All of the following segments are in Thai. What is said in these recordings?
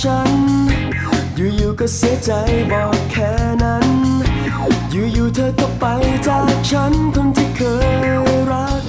ฉัน อยู่ๆก็เสียใจบอกแค่นั้น อยู่ๆเธอก็ไปจากฉันคนที่เคยรัก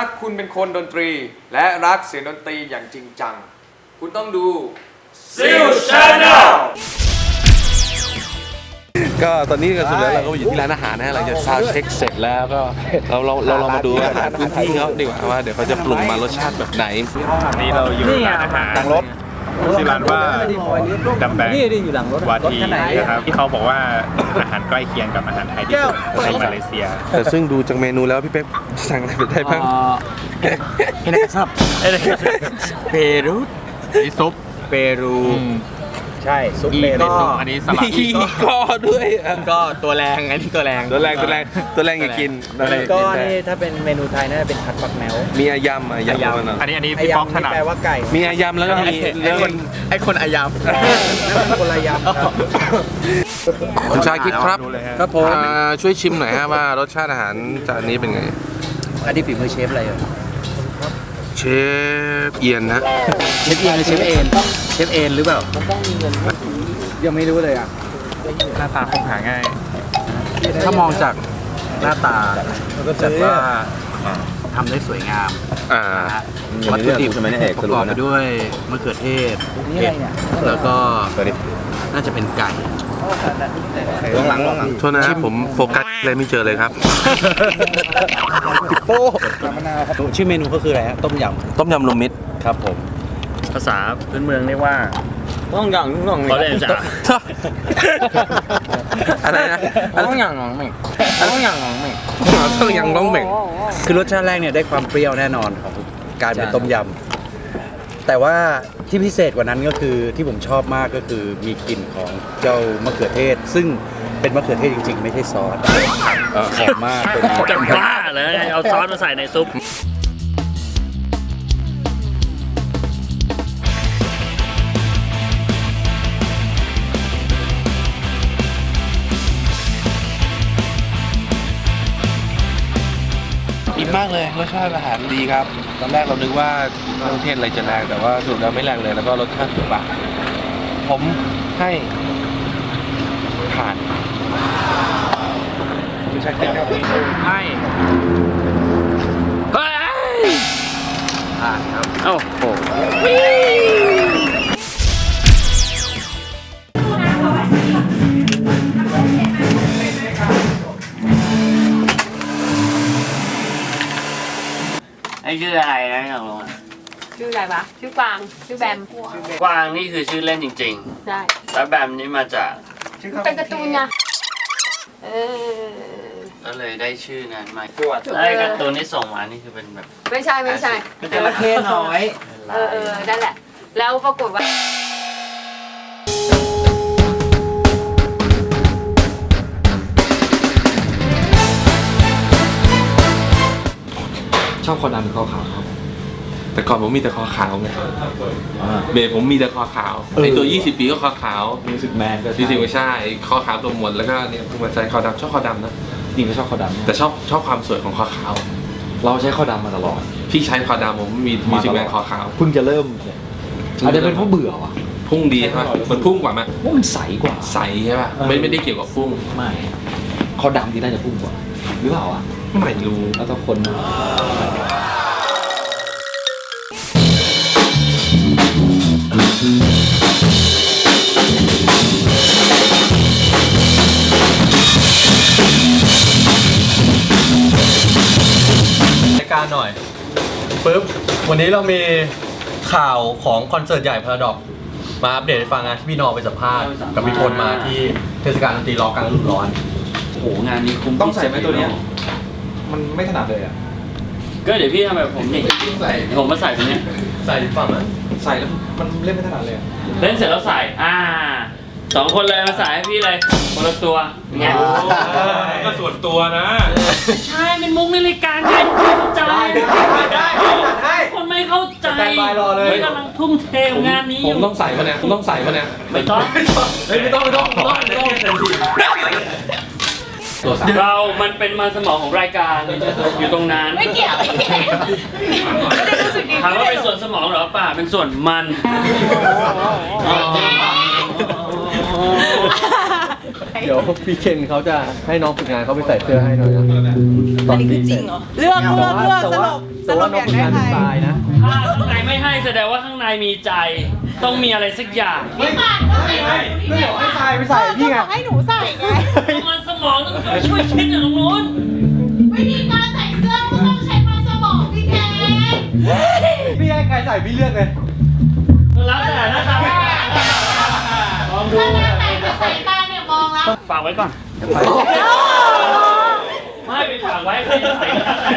ถ้าคุณเป็นคนดนตรี และรักเสียงดนตรีอย่างจริงจัง คุณต้องดู ซิลชาแนลก็ตอนนี้ก็สุดแล้วเราก็อยู่ที่ร้านอาหารนะฮะเราจะซาวด์เช็คเสร็จแล้วก็เราเราเราลองมาดูอาหารพื้นที่เขาดีกว่าว่าเดี๋ยวเขาจะปรุงมารสชาติแบบไหน นี่เราอยู่ร้านอาหารหลังรถ ชื่อร้านว่าดัมแบงวาทีนะครับที่เขาบอกว่าอาหารใกล้เคียงกับอาหารไทยที่สุดในมาเลเซีย แต่ซึ่งดูจากเมนูแล้วพี่เป๊กสั่งอะไรไปได้บ้างเห็นนะซับเปรูนี่ซุปเปรู ใช่ซุปเปรูอันนี้สลัดมีก็ด้วยอะก็ตัวแรงอันนี้ตัวแรงตัวแรงตัวแรงตัวแรงอย่ากินตัวแรงอย่าก็กินนี่ถ้าเป็นเมนูไทยน่าจะเป็นผัดปักแมว มีอายำอายำประมาณนั้นอันนี้อันนี้ไอพี่ป๊อกยำถนี่นัดแปลว่าไก่มีอายำแล้วก็มีไอ้แล้วคก็นไอ้คนอายามนั่นเป็นคนละยำครับคุณชายคิดครับรู้เลยฮะครับผมอ่าช่วยชิมหน่อยฮะว่ารสชาติอาหารจานนี้เป็นไงอันนี้ฝีมือเชฟอะไรอะ เชฟเอียนนะเชฟเอ็นหรือเชฟเอ็นเชฟเอ็นหรือเปล่ายังไม่รู้เลยอะหน้าตาคงหาง่าย ถ้ามองจากหน้าตาจัดว่าทำได้สวยงามอ่านะฮะวัตถุดิบประกอบไปด้วยมะเขือเทศเห็ดแล้วก็น่าจะเป็นไก่ หลังหลังโทษนะผมโฟกัสอะไรไม่เจอเลยครับชื่อเมนูก็คืออะไรฮะต้มยต้มยำรวมมิตรำครับผม ภาษาพื้นเมืองเรียกว่าต้องอย่างต้องเขาเรียกจ้ะอะไรนะต้องอย่างน้องไม่ต้องอย่างน้องไม่ต้องยังร้องเบ่งคือรสชาติแรกเนี่ยได้ความเปรี้ยวแน่นอนของการเป็นต้มยำ แต่ว่าที่พิเศษกว่านั้นก็คือที่ผมชอบมากก็คือมีกลิ่นของเจ้ามะเขือเทศ ซึ่งเป็นมะเขือเทศจริง ๆ ไม่ใช่ซอสเออหอมมากเป็นจะบ้าเลยเอาซอสมาใส่ในซุป อิ่มมากเลยรสชาติอาหารดีครับ ตอนแรกเรานึกว่าเครื่องเทศอะไรจะแรงแต่ว่าสรุดแล้วไม่แรงเลย แล้วก็รสชาติถูกปากผมให้ผ่านไม่ใช่แค่ให้เฮ้ยผ่านครับโอ้โห ไอ้ชื่ออะไรนะอยากรู้อะชื่ออะไรวะชื่อกวางชื่อแบมกวางนี่คือชื่อเล่นจริงใช่ๆ แล้วแบมนี่มาจากเป็นการ์ตูนไงเออก็เลยได้ชื่อนั้นมาไอ้การ์ตูนที่ส่งมานี่คือเป็นแบบไม่ใช่ไม่ใช่เป็นจระเข้น้อยเออเออนั่นแหละ แล้วปรากฏว่า ชอบคอดำหรือคอขาวครับ แต่ก่อนผมมีแต่คอขาวไงเบสผมมีแต่คอขาวไอตัว 20 ปีก็คอขาวมิวสิกแมนก็จริงๆไม่ใช่คอขาวตัวหมดแล้วก็เนี่ยเพิ่งมาใช้คอดำชอบคอดำนะจริงก็ชอบข้าวดำแต่ชอบชอบความสวยของคอขาว เราใช้ข้าวดำมาตลอดพี่ใช้คอดำผมมีมีสิกแมนคอขาวเพิ่งจะเริ่มเนี่ยอาจจะเป็นเพราะเบื่อว่ะพุ่งดีใช่ไหมมันพุ่งกว่าไหมว่ามันใสกว่า ใสใช่ป่ะ ไม่ไม่ได้เกี่ยวกับฟุ้งไม่ข้าวดำที่น่าจะพุ่งกว่า หรือเปล่าอะ ไม่รู้แล้วต้องคนรายการหน่อยปึ๊บวันนี้เรามีข่าวของคอนเสิร์ตใหญ่พาราดอกมาอัปเดตให้ฟังนะที่พี่นอไปสัมภาษณ์กับพี่พลมาที่เทศกาลดนตรีล็อกกลางฤดูร้อน โอ้โหงานนี้คุ้มต้องใส่ไหมตัวเนี้ย มันไม่ถนัดเลยอะ ก็เดี๋ยวพี่ทำแบบผมนี่ผมมาใส่ตรงเนี้ยใส่ฝั่งนั้นใส่แล้วมันเล่นไม่ถนัดเลยอะเล่นเสร็จแล้วใส่ อ่าสองคนเลยมาใส่ให้พี่เลยคนละตัวไงก็ส่วนตัวนะ ใช่เป็นมุกในรายการไงไม่เข้าใจได้จัดให้ คนไม่เข้าใจสแตนบายรอเลย ฮ้กำลังทุ่มเทกับงานนี้ผมต้องใส่ปะเนี่ยผมต้องใส่ปะเนี่ยไม่ต้อง เฮ้ยไม่ต้องไม่ต้องไม่ต้องไม่ต้องเต็มที่ตัวสามเรา มันเป็นมันสมองของรายการอยู่ตรงนั้นไม่เกี่ยวไม่เกี่ยวไม่ได้รู้สึกดีถามว่าเป็นส่วนสมองเหรอเปล่าเป็นส่วนมันเดี๋ยวพี่เคนเขาจะให้น้องฝึกงานเขาไปใส่เสื้อให้หน่อยนะตอนนี้จริงเหรอเลือกเลือกเลือกสรุปสแต่รุว่าปน้อองยากฝึกได้งานใครทรายนะถ้าข้างในไม่ให้แสดงว่าข้างในมีใจ ต้องมีอะไรสักอย่างไม่ผ่านก็ไม่ได้ไม่บอกให้ทรายไปใส่พี่ไงบอกให้หนูใส่ไงมันสมองต้องช่วยคิดอย่างนู้นวิธีการใส่เสื้อก็ต้องใช้มันสมองพี่แกพี่ให้ใครใส่พี่เลือกเลยแล้วแต่นะครับลองดูถ้าหน้าแต่กับสายตาเนี่ยมองแล้วฝากไว้ก่อนไม่ไปฝากไว้ใครจะใส่ก็แล้วแต่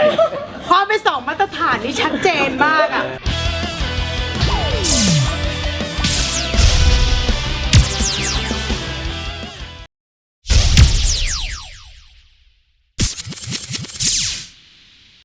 ความเป็นสองมาตรฐานนี่ชัดเจนมากอะ